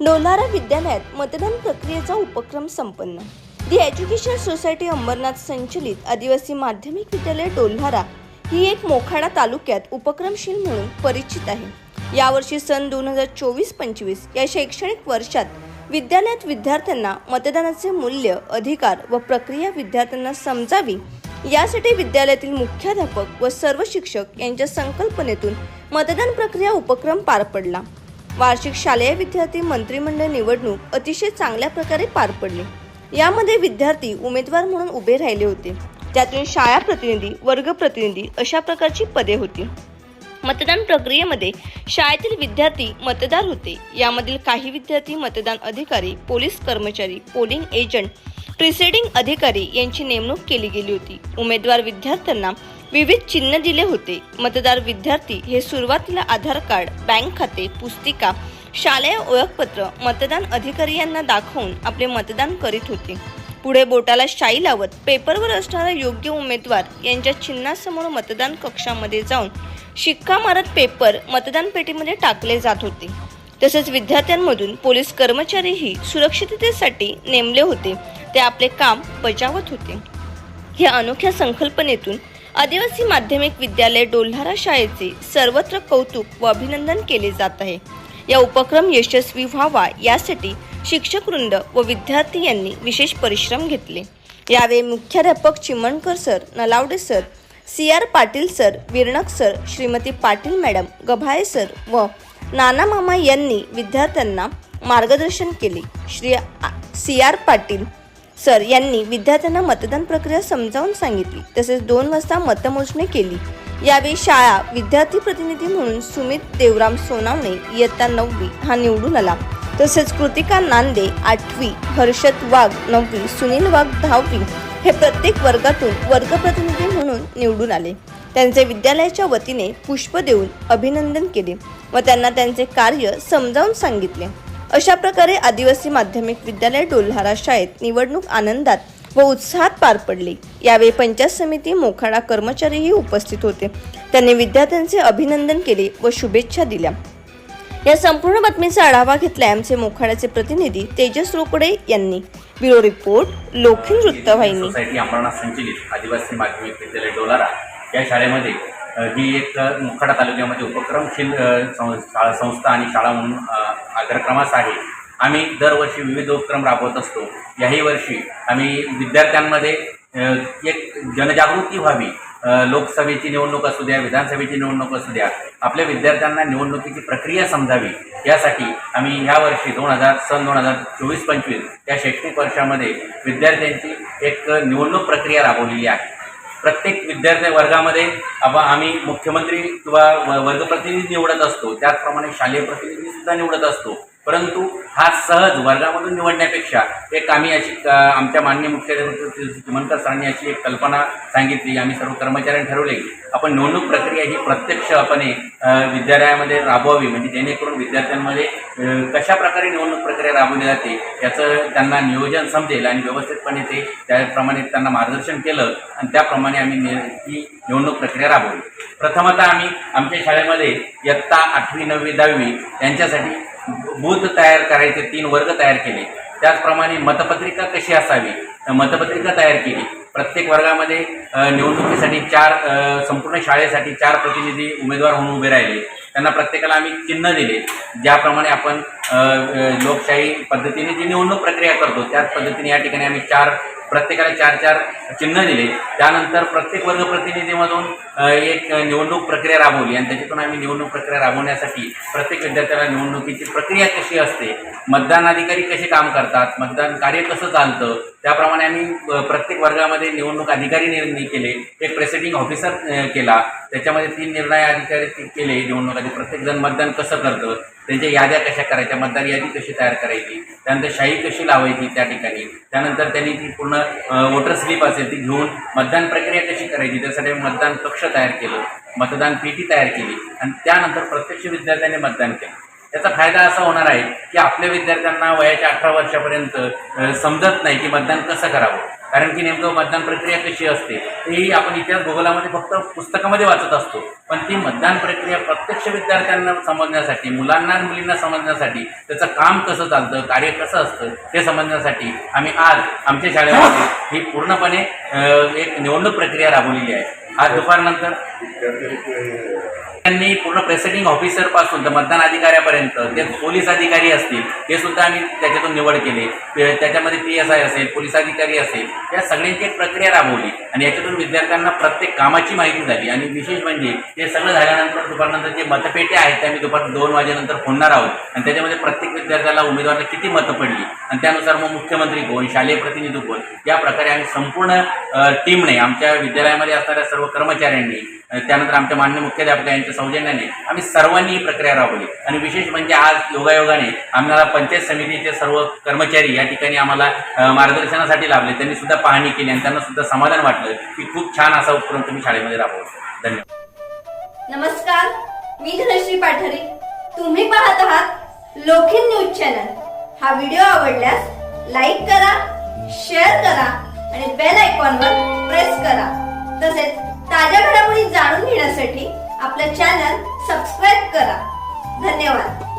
लोणारा विद्यालयात मतदान प्रक्रियेचा उपक्रम संपन्न. दी एज्युकेशन सोसायटी अंबरनाथ संचलित आदिवासी माध्यमिक विद्यालय डोल्हारा ही एक मोखाडा तालुक्यात उपक्रमशील म्हणून परिचित आहे. यावर्षी सन दोन हजार चोवीस पंचवीस या शैक्षणिक वर्षात विद्यालयात विद्यार्थ्यांना मतदानाचे मूल्य अधिकार व प्रक्रिया विद्यार्थ्यांना समजावी यासाठी विद्यालयातील मुख्याध्यापक व सर्व शिक्षक यांच्या संकल्पनेतून मतदान प्रक्रिया उपक्रम पार पडला. वार्षिक शालेय विद्यार्थी मंत्रिमंडळ निवडणूक अतिशय चांगल्या प्रकारे पार पडली. यामध्ये विद्यार्थी उमेदवार म्हणून उभे राहिले होते. त्यातून शाळा प्रतिनिधी वर्ग प्रतिनिधी अशा प्रकारची पदे होती. मतदान प्रक्रियेमध्ये शाळेतील विद्यार्थी मतदार होते. यामधील काही विद्यार्थी मतदान अधिकारी पोलीस कर्मचारी पोलिंग एजंट प्रिसाइडिंग अधिकारी यांची नेमणूक केली गेली होती. उमेदवार विद्यार्थ्यांना विविध चिन्ह दिले होते. मतदार विद्यार्थी हे सुरुवातीला आधार कार्ड बँक खाते पुस्तिका शालेय ओळखपत्र मतदान अधिकारी यांना दाखवून आपले मतदान करीत होते. पुढे बोटाला शाई लावत पेपरवर असणारा योग्य उमेदवार यांच्या चिन्हासमोर मतदान कक्षामध्ये जाऊन शिक्का मारत पेपर मतदान पेटीमध्ये टाकले जात होते. तसेच विद्यार्थ्यांमधून पोलीस कर्मचारीही सुरक्षिततेसाठी नेमले होते. ते आपले काम बजावत होते. या अनोख्या संकल्पनेतून आदिवासी माध्यमिक विद्यालय डोल्हारा शाळेचे सर्वत्र कौतुक व अभिनंदन केले जात आहे. या उपक्रम यशस्वी व्हावा यासाठी शिक्षक वृंद व विद्यार्थी यांनी विशेष परिश्रम घेतले. यावेळी मुख्याध्यापक Chimankar sir Nalawade sir C R Patil sir Viranak sir Shrimati Patil madam Gabhale sir व नाना मामा यांनी विद्यार्थ्यांना मार्गदर्शन केले. Shri C R Patil sir यांनी विद्यार्थ्यांना मतदान प्रक्रिया समजावून सांगितली तसेच दोन वाजता मतमोजणी केली. यावेळी शाळा विद्यार्थी प्रतिनिधी म्हणून सुमित देवराम सोनावणे इयत्ता नववी हा निवडून आला. तसेच कृतिका नांदे आठवी हर्षद वाघ नववी सुनील वाघ दहावी हे प्रत्येक वर्गातून वर्गप्रतिनिधी म्हणून निवडून आले. त्यांचे विद्यालयाच्या वतीने पुष्प देऊन अभिनंदन केले व त्यांना त्यांचे कार्य समजावून सांगितले. अशा प्रकारे आदिवासी माध्यमिक विद्यालय डोल्हारा शाळेत निवडणूक आनंदात व उत्साहात पार पडली. यावेळी पंचायत समिती मोखाडा कर्मचारीही उपस्थित होते. त्यांनी विद्यार्थ्यांचे अभिनंदन केले व शुभेच्छा दिल्या. या संपूर्ण बातमीचा आढावा घेतला आमचे मोखाड्याचे प्रतिनिधी तेजस रोकडे यांनी. ब्युरो रिपोर्ट लोखिन वृत्तवाहिनी सोसायटी अंबरनाथ संचलित. आदिवासी माध्यमिक विद्यालय डोलारा या शाळेमध्ये ही एक मुखाडा तालुक्यामध्ये उपक्रमशील सं- शाळा संस्था आणि शाळा म्हणून अग्रक्रमास आहे. आम्ही दरवर्षी विविध उपक्रम राबवत असतो. याही वर्षी आम्ही विद्यार्थ्यांमध्ये एक जनजागृती व्हावी. लोकसभेची निवडणूक असू द्या विधानसभेची निवडणूक असू द्या आपल्या विद्यार्थ्यांना निवडणुकीची प्रक्रिया समजावी. यासाठी आम्ही या वर्षी दोन हजार सन दोन हजार चोवीस पंचवीस या शैक्षणिक वर्षामध्ये विद्यार्थ्यांची एक निवडणूक प्रक्रिया राबवलेली आहे. प्रत्येक विद्यार्थी वर्गामध्ये आपण आम्ही मुख्यमंत्री किंवा व- वर्गप्रतिनिधी निवडत असतो. त्याचप्रमाणे शालेय प्रतिनिधी सुद्धा निवडत असतो. परंतु हा सहज वर्गामधून निवडण्यापेक्षा एक आम्ही अशी आमच्या माननीय मुख्य चिमणकर सरांनी अशी एक कल्पना सांगितली. आम्ही सर्व कर्मचाऱ्यांनी ठरवले आपण निवडणूक प्रक्रिया ही प्रत्यक्षपणे विद्यालयामध्ये राबवावी. म्हणजे जेणेकरून विद्यार्थ्यांमध्ये कशा प्रकारे निवडणूक प्रक्रिया राबवली जाते याचं त्यांना नियोजन समजेल आणि व्यवस्थितपणे ते त्याप्रमाणे त्यांना मार्गदर्शन केलं आणि त्याप्रमाणे आम्ही ही निवडणूक प्रक्रिया राबवली. प्रथमतः आम्ही आमच्या शाळेमध्ये इयत्ता आठवी नववी दहावी यांच्यासाठी बूथ तयार करायचे तीन वर्ग तयार केले. त्याचप्रमाणे मतपत्रिका कशी असावी? मतपत्रिका तयार केली. प्रत्येक वर्गामध्ये निवडणुकीसाठी चार संपूर्ण शाळेसाठी चार प्रतिनिधी उमेदवार म्हणून उभे राहिले. त्यांना प्रत्येकाला आम्ही चिन्ह दिले. ज्याप्रमाणे आपण लोकशाही पद्धतीने जी निवडणूक प्रक्रिया करतो त्याच पद्धतीने या ठिकाणी आम्ही चार प्रत्येकाला चार चार चिन्ह दिले. त्यानंतर प्रत्येक वर्ग प्रतिनिधीमधून एक निवडणूक प्रक्रिया राबवली आणि त्याच्यातून आम्ही निवडणूक प्रक्रिया राबवण्यासाठी प्रत्येक विद्यार्थ्याला निवडणुकीची प्रक्रिया कशी असते मतदान अधिकारी कसे काम करतात मतदान कार्य कसं चालतं त्याप्रमाणे आम्ही प्रत्येक वर्गामध्ये निवडणूक अधिकारी निर्णय केले एक प्रेसिडिंग ऑफिसर केला. त्याच्यामध्ये तीन निर्णय अधिकारी केले निवडणूक अधिकारी प्रत्येकजण मतदान कसं करतं त्यांच्या याद्या कशा करायच्या मतदार यादी कशी तयार करायची त्यानंतर शाही कशी लावायची त्या ठिकाणी त्यानंतर त्यांनी ती पूर्ण वोटर स्लिप असेल ती घेऊन मतदान प्रक्रिया कशी करायची त्यासाठी मतदान कक्ष तयार केलं मतदान पेटी तयार केली आणि त्यानंतर प्रत्यक्ष विद्यार्थ्यांनी मतदान केलं. याचा फायदा असा होणार आहे की आपल्या विद्यार्थ्यांना वयाच्या अठरा वर्षापर्यंत समजत नाही की मतदान कसं करावं. कारण की नेमकं मतदान प्रक्रिया कशी असते ही आपण इतिहास भूगोलामध्ये फक्त पुस्तकामध्ये वाचत असतो. पण ती मतदान प्रक्रिया प्रत्यक्ष विद्यार्थ्यांना समजण्यासाठी मुलांना आणि मुलींना समजण्यासाठी त्याचं काम कसं चालतं कार्य कसं असतं ते समजण्यासाठी आम्ही आज आमच्या शाळेमध्ये ही पूर्णपणे एक निवडणूक प्रक्रिया राबवलेली आहे. आज दुपारनंतर त्यांनी पूर्ण प्रेसिडिंग ऑफिसरपासून तर मतदान अधिकाऱ्यापर्यंत ते पोलीस अधिकारी असतील ते सुद्धा आम्ही त्याच्यातून निवड केले. त्याच्यामध्ये पी एस आय असेल पोलीस अधिकारी असेल या सगळ्यांची एक प्रक्रिया राबवली आणि याच्यातून विद्यार्थ्यांना प्रत्येक कामाची माहिती झाली. आणि विशेष म्हणजे ते सगळं झाल्यानंतर दुपारनंतर जे मतपेटे आहेत ते आम्ही दुपार दोन वाजेनंतर फोडणार आहोत. आणि त्याच्यामध्ये प्रत्येक विद्यार्थ्याला उमेदवाराला किती मतं पडली? आणि त्यानुसार मग मुख्यमंत्री कोण शालेय प्रतिनिधी कोण? या प्रकारे आम्ही संपूर्ण टीमने आमच्या विद्यालयामध्ये असणाऱ्या सर्व कर्मचाऱ्यांनी त्यानंतर आमच्या मान्य मुख्याध्यापक यांच्या सौजन्याने आम्ही सर्वांनी ही प्रक्रिया राबवली. आणि विशेष म्हणजे आज योगायोगाने आम्हाला पंचायत समितीचे सर्व कर्मचारी या ठिकाणी आम्हाला मार्गदर्शनासाठी लाभले. त्यांनी सुद्धा पाहणी केली आणि त्यांना सुद्धा समाधान वाटलं की खूप छान असा उपक्रम तुम्ही शाळेमध्ये राबवला. धन्यवाद. नमस्कार मी धनश्री पाठरी. तुम्ही पाहत आहात लोखिन न्यूज चॅनल. हा व्हिडिओ आवडल्यास लाईक करा शेअर करा आणि बेल आयकॉनवर प्रेस करा. तसेच ताज्या घडामोडी जाणून घेण्यासाठी आपलं चॅनल सबस्क्राईब करा. धन्यवाद.